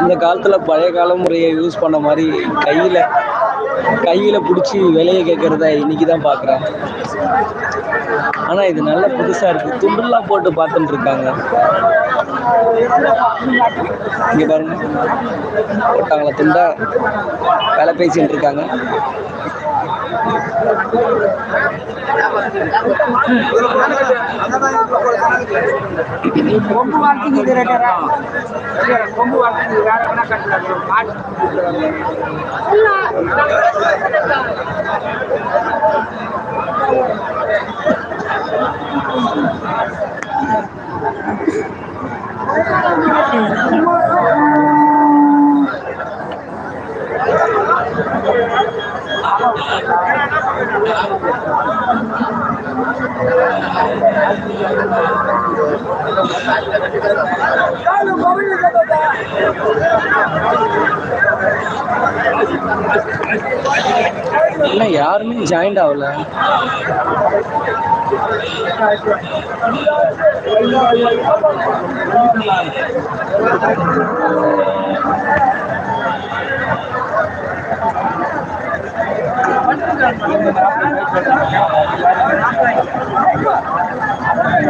இந்த காலத்தில் பழைய கால முறையை யூஸ் பண்ண மாதிரி கையில் கையில் பிடிச்சி விலையை கேட்குறத இன்னைக்கு தான் பார்க்குறேன் ஆனால் இது நல்ல புதுசாக இருக்குது துண்டுலாம் போட்டு பார்த்துட்டு இருக்காங்க. இங்கே பாருங்க போட்டாங்களா துண்டா வேலை பேசிட்டு இருக்காங்க. கொம்பு வாழ்க்கைக்கு இது ரேட்டரா கொம்பு வாழ்க்கைக்கு வேற வேணா இல்லை யாருமே ஜாயிண்ட் ஆகல?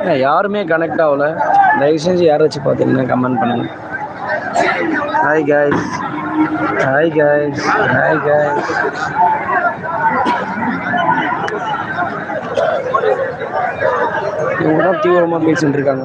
இல்லை யாருமே கனெக்ட் ஆகல. தயவு செஞ்சு யாராச்சும் பார்த்தீங்கன்னா கமெண்ட் பண்ணுங்க. Hi guys hi guys hi guys இவங்க தான் தீவிரமாக பேசிட்டு இருக்காங்க.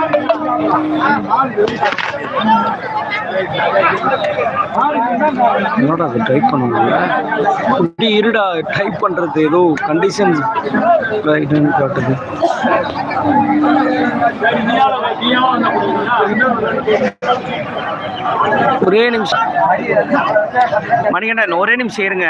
என்னடா அது டைப் பண்ணுவாங்க? இப்படி இருடா டைப் பண்ணுறது ஏதோ கண்டிஷன்ஸ் ரைட்டுன்னு காட்டுது. ஒரே நிமிஷம். மணிகண்டன் ஒரே நிமிஷம் இருங்க.